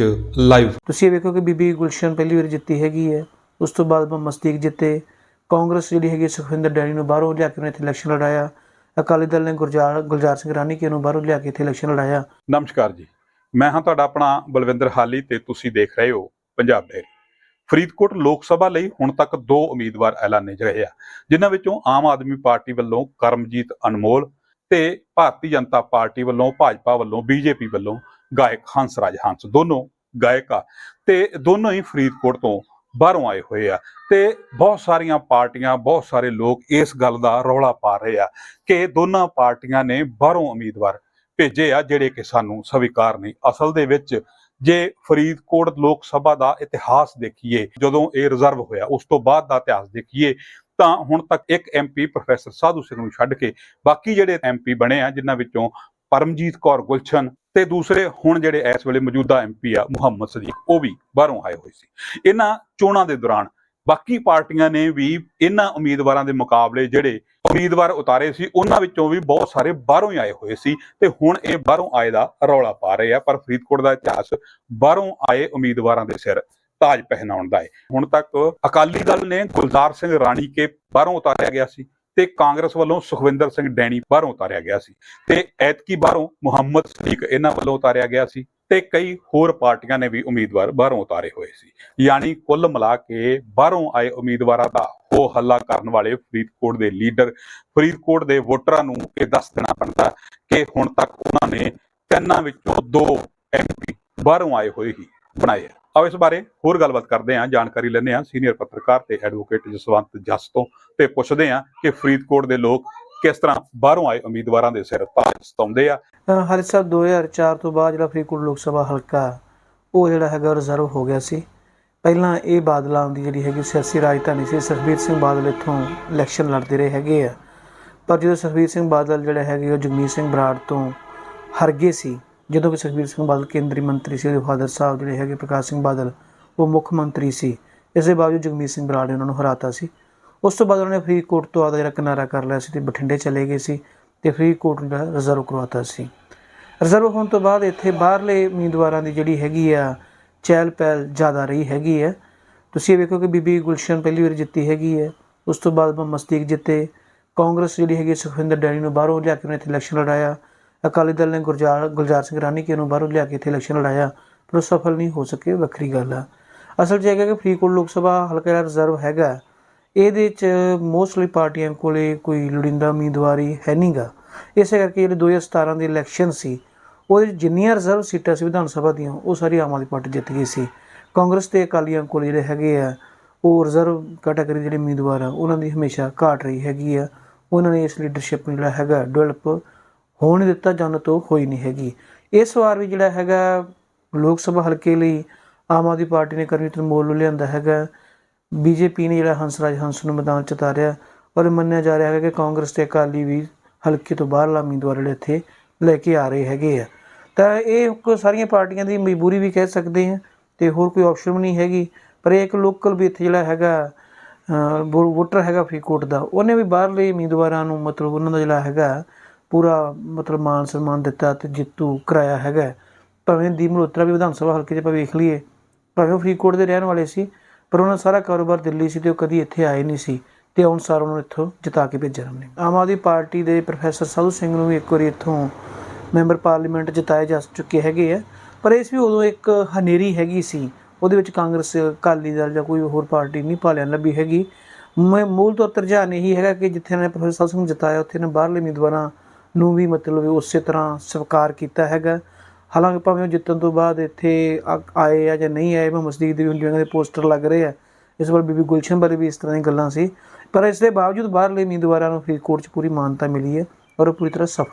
ਵਿੱਚ ਲਾਈਵ ਤੁਸੀਂ ਇਹ ਵੇਖੋ ਕਿ ਬੀਬੀ ਗੁਲਸ਼ਨ ਪਹਿਲੀ ਵਾਰ ਜਿੱਤੀ ਹੈਗੀ ਹੈ। ਉਸ ਤੋਂ ਬਾਅਦ ਸਦੀਕ ਜਿੱਤੇ। ਕਾਂਗਰਸ ਜਿਹੜੀ ਹੈਗੀ ਸੁਖਵਿੰਦਰ ਡੈਨੀ ਨੂੰ ਬਾਹਰੋਂ ਲਿਆ ਕੇ ਉਹਨੇ ਇੱਥੇ ਇਲੈਕਸ਼ਨ ਲੜਾਇਆ। ਅਕਾਲੀ ਦਲ ਨੇ ਗੁਰਜਾਰ ਗੁਲਜ਼ਾਰ ਸਿੰਘ ਰਾਣੀ ਕੇ ਨੂੰ ਬਾਹਰੋਂ ਲਿਆ ਕੇ ਇੱਥੇ ਇਲੈਕਸ਼ਨ ਲੜਾਇਆ। ਨਮਸਕਾਰ ਜੀ। ਮੈਂ ਹਾਂ ਤੁਹਾਡਾ ਆਪਣਾ ਬਲਵਿੰਦਰ ਹਾਲੀ ਤੇ ਤੁਸੀਂ ਦੇਖ ਰਹੇ ਹੋ ਪੰਜਾਬ ਡੇਰੀ ਫਰੀਦਕੋਟ ਲੋਕ ਸਭਾ ਲਈ ਹੁਣ ਤੱਕ ਦੋ ਉਮੀਦਵਾਰ ਐਲਾਨੇ ਰਹੇ ਆ ਜਿਨ੍ਹਾਂ ਵਿੱਚੋਂ ਆਮ ਆਦਮੀ ਪਾਰਟੀ ਵੱਲੋਂ ਕਰਮਜੀਤ ਅਨਮੋਲ ਤੇ ਭਾਰਤੀ ਜਨਤਾ ਪਾਰਟੀ ਵੱਲੋਂ ਭਾਜਪਾ ਵੱਲੋਂ ਬੀਜੇਪੀ ਵੱਲੋਂ ਗਾਇਕ ਹੰਸਰਾਜ ਹੰਸ, ਦੋਨੋਂ ਗਾਇਕ ਆ। ਤੇ ਦੋਨੋਂ ਹੀ ਫਰੀਦਕੋਟ ਤੋਂ ਬਾਹਰੋਂ ਆਏ ਹੋਏ ਆ। ਤੇ ਬਹੁਤ ਸਾਰੀਆਂ ਪਾਰਟੀਆਂ, ਬਹੁਤ ਸਾਰੇ ਲੋਕ ਇਸ ਗੱਲ ਦਾ ਰੌਲਾ ਪਾ ਰਹੇ ਆ ਕਿ ਦੋਨਾਂ ਪਾਰਟੀਆਂ ਨੇ ਬਾਹਰੋਂ ਉਮੀਦਵਾਰ ਭੇਜੇ ਆ, ਜਿਹੜੇ ਕਿ ਸਾਨੂੰ ਸਵੀਕਾਰ ਨਹੀਂ। ਅਸਲ ਦੇ ਵਿੱਚ ਜੇ ਫਰੀਦਕੋਟ ਲੋਕ ਸਭਾ ਦਾ ਇਤਿਹਾਸ ਦੇਖੀਏ, ਜਦੋਂ ਇਹ ਰਿਜ਼ਰਵ ਹੋਇਆ, ਉਸ ਤੋਂ ਬਾਅਦ ਦਾ ਇਤਿਹਾਸ ਦੇਖੀਏ, ਤਾਂ ਹੁਣ ਤੱਕ ਇੱਕ ਐਮਪੀ ਪ੍ਰੋਫੈਸਰ ਸਾਧੂ ਸਿੰਘ ਨੂੰ ਛੱਡ ਕੇ ਬਾਕੀ ਜਿਹੜੇ ਐਮਪੀ ਬਣੇ ਆ, ਜਿਨ੍ਹਾਂ ਵਿੱਚੋਂ ਪਰਮਜੀਤ ਕੌਰ ਗੁਲਸ਼ਨ ਤੇ ਦੂਸਰੇ ਹੁਣ ਜਿਹੜੇ ਇਸ ਵੇਲੇ ਮੌਜੂਦਾ ਐਮਪੀ ਆ, ਮੁਹੰਮਦ ਸਦੀਕ, ਉਹ ਵੀ ਬਾਹਰੋਂ ਆਏ ਹੋਏ ਸੀ। ਇਹਨਾਂ ਚੋਣਾਂ ਦੇ ਦੌਰਾਨ ਬਾਕੀ ਪਾਰਟੀਆਂ ਨੇ ਵੀ ਇਹਨਾਂ ਉਮੀਦਵਾਰਾਂ ਦੇ ਮੁਕਾਬਲੇ ਜਿਹੜੇ ਉਮੀਦਵਾਰ ਉਤਾਰੇ ਸੀ, ਉਹਨਾਂ ਵਿੱਚੋਂ ਵੀ ਬਹੁਤ ਸਾਰੇ ਬਾਹਰੋਂ ਹੀ ਆਏ ਹੋਏ ਸੀ ਤੇ ਹੁਣ ਇਹ ਬਾਹਰੋਂ ਆਏ ਦਾ ਰੌਲਾ ਪਾ ਰਹੇ ਆ, ਪਰ ਫਰੀਦਕੋਟ ਦਾ ਇਤਿਹਾਸ ਬਾਹਰੋਂ ਆਏ ਉਮੀਦਵਾਰਾਂ ਦੇ ਸਿਰ ਤਾਜ ਪਹਿਨਾਉਣ ਦਾ ਹੈ। ਹੁਣ ਤੱਕ ਅਕਾਲੀ ਦਲ ਨੇ ਗੁਲਜ਼ਾਰ ਸਿੰਘ ਰਾਣੀ ਕੇ ਬਾਹਰੋਂ ਉਤਾਰਿਆ ਗਿਆ ਸੀ। ਤੇ ਕਾਂਗਰਸ ਵੱਲੋਂ ਸੁਖਵਿੰਦਰ ਸਿੰਘ ਡੈਣੀ ਬਾਹਰੋਂ ਉਤਾਰਿਆ ਗਿਆ ਸੀ ਤੇ ਐਤਕੀ ਬਾਹਰੋਂ ਮੁਹੰਮਦ ਸਦੀਕ ਇਹਨਾਂ ਵੱਲੋਂ ਉਤਾਰਿਆ ਗਿਆ ਸੀ ਤੇ ਕਈ ਹੋਰ ਪਾਰਟੀਆਂ ਨੇ ਵੀ ਉਮੀਦਵਾਰ ਬਾਹਰੋਂ ਉਤਾਰੇ ਹੋਏ ਸੀ। ਯਾਨੀ ਕੁੱਲ ਮਿਲਾ ਕੇ ਬਾਹਰੋਂ ਆਏ ਉਮੀਦਵਾਰਾਂ ਦਾ ਹੋ ਹੱਲਾ ਕਰਨ ਵਾਲੇ ਫਰੀਦਕੋਟ ਦੇ ਲੀਡਰ, ਫਰੀਦਕੋਟ ਦੇ ਵੋਟਰਾਂ ਨੂੰ ਇਹ ਦੱਸ ਦੇਣਾ ਪੈਂਦਾ ਕਿ ਹੁਣ ਤੱਕ ਉਹਨਾਂ ਨੇ ਤਿੰਨਾਂ ਵਿੱਚੋਂ ਦੋ ਐਮਪੀ ਬਾਹਰੋਂ ਆਏ ਹੋਏ ਹੀ ਬਣਾਏ ਆ। ਆਓ ਇਸ ਬਾਰੇ ਹੋਰ ਗੱਲਬਾਤ ਕਰਦੇ ਹਾਂ, ਜਾਣਕਾਰੀ ਲੈਂਦੇ ਹਾਂ ਸੀਨੀਅਰ ਪੱਤਰਕਾਰ ਤੇ ਐਡਵੋਕੇਟ ਜਸਵੰਤ ਜਸ ਤੋਂ ਤੇ ਪੁੱਛਦੇ ਹਾਂ ਕਿ ਫਰੀਦਕੋਟ ਦੇ ਲੋਕ ਕਿਸ ਤਰ੍ਹਾਂ ਬਾਹਰੋਂ ਆਏ ਉਮੀਦਵਾਰਾਂ ਦੇ ਸਿਰ ਤਾਜ ਸਤਾਉਂਦੇ ਆ। ਅਹ ਸਾਹਿਬ 2004 ਤੋਂ ਬਾਅਦ ਜਿਹੜਾ ਫਰੀਦਕੋਟ ਲੋਕ ਸਭਾ ਹਲਕਾ, ਉਹ ਜਿਹੜਾ ਹੈਗਾ ਰਿਜ਼ਰਵ ਹੋ ਗਿਆ ਸੀ। ਪਹਿਲਾਂ ਇਹ ਬਾਦਲਾਂ ਦੀ ਜਿਹੜੀ ਹੈਗੀ ਸਿਆਸੀ ਰਾਜਧਾਨੀ ਸੀ ਸੁਖਬੀਰ ਸਿੰਘ ਬਾਦਲ ਇੱਥੋਂ ਇਲੈਕਸ਼ਨ ਲੜਦੇ ਰਹੇ ਹੈਗੇ ਆ। ਪਰ ਜਦੋਂ ਸੁਖਬੀਰ ਸਿੰਘ ਬਾਦਲ ਜਿਹੜਾ ਹੈਗੇ ਉਹ ਜਗਮੀਤ ਸਿੰਘ ਬਰਾੜ ਤੋਂ ਹਰ ਗਏ ਸੀ ਜਦੋਂ ਕਿ ਸੁਖਬੀਰ ਸਿੰਘ ਬਾਦਲ ਕੇਂਦਰੀ ਮੰਤਰੀ ਸੀ, ਉਹਦੇ ਫਾਦਰ ਸਾਹਿਬ ਜਿਹੜੇ ਹੈਗੇ ਪ੍ਰਕਾਸ਼ ਸਿੰਘ ਬਾਦਲ, ਉਹ ਮੁੱਖ ਮੰਤਰੀ ਸੀ। ਇਸ ਦੇ ਬਾਵਜੂਦ ਜਗਮੀਤ ਸਿੰਘ ਬਰਾੜ ਨੇ ਉਹਨਾਂ ਨੂੰ ਹਰਾਤਾ ਸੀ। ਉਸ ਤੋਂ ਬਾਅਦ ਉਹਨਾਂ ਨੇ ਫਰੀਦਕੋਟ ਤੋਂ ਆਦਾ ਜਿਹੜਾ ਕਿਨਾਰਾ ਕਰ ਲਿਆ ਸੀ ਤੇ ਬਠਿੰਡੇ ਚਲੇ ਗਏ ਸੀ ਤੇ ਫਰੀਦਕੋਟ ਨੂੰ ਜਿਹੜਾ ਰਿਜ਼ਰਵ ਕਰਵਾਤਾ ਸੀ। ਰਿਜ਼ਰਵ ਹੋਣ ਤੋਂ ਬਾਅਦ ਇੱਥੇ ਬਾਹਰਲੇ ਉਮੀਦਵਾਰਾਂ ਦੀ ਜਿਹੜੀ ਹੈਗੀ ਆ, ਚਹਿਲ ਪਹਿਲ ਜ਼ਿਆਦਾ ਰਹੀ ਹੈਗੀ ਹੈ। ਤੁਸੀਂ ਇਹ ਵੇਖੋ ਕਿ ਬੀਬੀ ਗੁਲਸ਼ਨ ਪਹਿਲੀ ਵਾਰ ਜਿੱਤੀ ਹੈਗੀ ਹੈ। ਉਸ ਤੋਂ ਬਾਅਦ ਮੁਹੰਮਦ ਸਦੀਕ ਜਿੱਤੇ। ਕਾਂਗਰਸ ਜਿਹੜੀ ਹੈਗੀ ਸੁਖਵਿੰਦਰ ਡੈਣੀ ਨੂੰ ਬਾਹਰੋਂ ਲਿਆ ਕੇ ਉਹਨੇ ਇੱਥੇ ਇਲੈਕਸ਼ਨ ਲੜਾਇਆ। ਅਕਾਲੀ ਦਲ ਨੇ ਗੁਰਜਾਰ ਗੁਲਜ਼ਾਰ ਸਿੰਘ ਰਾਣੀ ਕੇ ਨੂੰ ਬਾਹਰੋਂ ਲਿਆ ਕੇ ਇੱਥੇ ਇਲੈਕਸ਼ਨ ਲੜਾਇਆ, ਪਰ ਉਹ ਸਫਲ ਨਹੀਂ ਹੋ ਸਕੇ, ਵੱਖਰੀ ਗੱਲ ਆ। ਅਸਲ 'ਚ ਇਹ ਹੈਗਾ ਕਿ ਫਰੀਦਕੋਟ ਲੋਕ ਸਭਾ ਹਲਕਾ ਦਾ ਰਿਜ਼ਰਵ ਹੈਗਾ। ਇਹਦੇ 'ਚ ਮੋਸਟਲੀ ਪਾਰਟੀਆਂ ਕੋਲੇ ਕੋਈ ਲੋੜੀਂਦਾ ਉਮੀਦਵਾਰੀ ਹੈ ਨਹੀਂਗਾ। ਇਸੇ ਕਰਕੇ ਜਿਹੜੇ 2017 ਦੇ ਇਲੈਕਸ਼ਨ ਸੀ, ਉਹਦੇ 'ਚ ਜਿੰਨੀਆਂ ਰਿਜ਼ਰਵ ਸੀਟਾਂ ਸੀ ਵਿਧਾਨ ਸਭਾ ਦੀਆਂ, ਉਹ ਸਾਰੀ ਆਮ ਆਦਮੀ ਪਾਰਟੀ ਜਿੱਤ ਗਈ ਸੀ। ਕਾਂਗਰਸ ਤੇ ਅਕਾਲੀਆਂ ਕੋਲ ਜਿਹੜੇ ਹੈਗੇ ਆ, ਉਹ ਰਿਜ਼ਰਵ ਕੈਟਾਗਰੀ ਦੇ ਜਿਹੜੇ ਉਮੀਦਵਾਰ ਆ, ਉਹਨਾਂ ਦੀ ਹਮੇਸ਼ਾ ਘਾਟ ਰਹੀ ਹੈਗੀ ਆ। ਉਹਨਾਂ ਨੇ ਇਸ ਲੀਡਰਸ਼ਿਪ ਨੂੰ ਜਿਹੜਾ ਹੈਗਾ ਡਿਵੈਲਪ ਹੋਣ ਨਹੀਂ ਦਿੱਤਾ, ਜਨ ਤੋਂ ਹੋਈ ਨਹੀਂ ਹੈਗੀ। ਇਸ ਵਾਰ ਵੀ ਜਿਹੜਾ ਹੈਗਾ, ਲੋਕ ਸਭਾ ਹਲਕੇ ਲਈ ਆਮ ਆਦਮੀ ਪਾਰਟੀ ਨੇ ਕਰਮਜੀਤ ਅਨਮੋਲ ਨੂੰ ਲਿਆਂਦਾ ਹੈਗਾ। ਬੀਜੇਪੀ ਨੇ ਜਿਹੜਾ ਹੰਸਰਾਜ ਹੰਸ ਨੂੰ ਮੈਦਾਨ ਚ ਉਤਾਰਿਆ ਔਰ ਮੰਨਿਆ ਜਾ ਰਿਹਾ ਹੈ ਕਿ ਕਾਂਗਰਸ ਤੇ ਅਕਾਲੀ ਵੀ ਹਲਕੇ ਤੋਂ ਬਾਹਰਲਾ ਉਮੀਦਵਾਰ ਜਿਹੜੇ ਇੱਥੇ ਲੈ ਕੇ ਆ ਰਹੇ ਹੈਗੇ ਆ। ਤਾਂ ਇਹ ਇੱਕ ਸਾਰੀਆਂ ਪਾਰਟੀਆਂ ਦੀ ਮਜਬੂਰੀ ਵੀ ਕਹਿ ਸਕਦੇ ਹਾਂ ਤੇ ਹੋਰ ਕੋਈ ਆਪਸ਼ਨ ਵੀ ਨਹੀਂ ਹੈਗੀ। ਪਰ ਇਹ ਇੱਕ ਲੋਕਲ ਵੀ ਇੱਥੇ ਜਿਹੜਾ ਹੈਗਾ ਵੋ- ਵੋਟਰ ਹੈਗਾ ਫਰੀਕੋਟ ਦਾ। ਉਹਨੇ ਵੀ ਬਾਹਰਲੇ ਉਮੀਦਵਾਰਾਂ ਨੂੰ ਮਤਲਬ ਉਹਨਾਂ ਦਾ ਜਿਹੜਾ ਹੈਗਾ ਪੂਰਾ ਮਤਲਬ ਮਾਨ ਸਨਮਾਨ ਦਿੱਤਾ ਤੇ ਜਿੱਤੂ ਕਰਾਇਆ ਹੈਗਾ ਭਾਵੇਂ ਦੀ ਮਲਹੋਤਰਾ ਵੀ ਵਿਧਾਨ ਸਭਾ ਹਲਕੇ 'ਚ ਆਪਾਂ ਵੇਖ ਲਈਏ, ਭਾਵੇਂ ਉਹ ਫਰੀਦਕੋਟ ਦੇ ਰਹਿਣ ਵਾਲੇ ਸੀ, ਪਰ ਉਹਨਾਂ ਸਾਰਾ ਕਾਰੋਬਾਰ ਦਿੱਲੀ ਸੀ ਤੇ ਉਹ ਕਦੀ ਇੱਥੇ ਆਏ ਨਹੀਂ ਸੀ ਤੇ ਅਨੁਸਾਰ ਉਹਨਾਂ ਨੂੰ ਇੱਥੋਂ ਜਿਤਾ ਕੇ ਭੇਜਿਆ ਉਹਨੇ ਆਮ ਆਦਮੀ ਪਾਰਟੀ ਦੇ ਪ੍ਰੋਫੈਸਰ ਸਾਧੂ ਸਿੰਘ ਨੂੰ ਵੀ ਇੱਕ ਵਾਰੀ ਇੱਥੋਂ ਮੈਂਬਰ ਪਾਰਲੀਮੈਂਟ ਜਿਤਾਏ ਜਾ ਚੁੱਕੇ ਹੈਗੇ ਆ, ਪਰ ਇਸ ਵੀ ਉਦੋਂ ਇੱਕ ਹਨੇਰੀ ਹੈਗੀ ਸੀ, ਉਹਦੇ ਵਿੱਚ ਕਾਂਗਰਸ, ਅਕਾਲੀ ਦਲ ਜਾਂ ਕੋਈ ਹੋਰ ਪਾਰਟੀ ਨਹੀਂ ਭਾਲਿਆ ਲੱਭੀ ਹੈਗੀ। ਮੂਲ ਤੌਰ ਤੇ ਰੁਝਾਨ ਇਹੀ ਹੈਗਾ ਕਿ ਜਿੱਥੇ ਇਹਨਾਂ ਨੇ ਪ੍ਰੋਫੈਸਰ ਸਾਧੂ ਸਿੰਘ ਨੂੰ ਜਿਤਾਇਆ, ਉੱਥੇ ਨੇ ਬਾਹਰਲੇ ਉਮੀਦਵਾਰਾਂ ਨੂੰ ਵੀ ਮਤਲਬ ਉਸੇ ਤਰ੍ਹਾਂ ਸਵੀਕਾਰ ਕੀਤਾ ਹੈਗਾ। ਹਾਲਾਂਕਿ ਭਾਵੇਂ ਉਹ ਜਿੱਤਣ ਤੋਂ ਬਾਅਦ ਇੱਥੇ ਆ- ਆਏ ਆ ਜਾਂ ਨਹੀਂ ਆਏ ਮੈਂ ਮਸਜਿਦ ਦੇ ਵੀ ਉਹਨਾਂ ਦੇ ਪੋਸਟਰ ਲੱਗ ਰਹੇ ਆ, ਇਸ ਵਾਰ ਬੀਬੀ ਗੁਲਸ਼ਨ ਬਾਰੇ ਵੀ ਇਸ ਤਰ੍ਹਾਂ ਦੀਆਂ ਗੱਲਾਂ ਸੀ। ਪਰ ਇਸ ਦੇ ਬਾਵਜੂਦ ਬਾਹਰਲੇ ਉਮੀਦਵਾਰਾਂ ਨੂੰ ਫਰੀਦਕੋਟ 'ਚ ਪੂਰੀ ਮਾਨਤਾ ਮਿਲੀ ਹੈ ਔਰ ਉਹ ਪੂਰੀ ਤਰ੍ਹਾਂ ਸਫਲ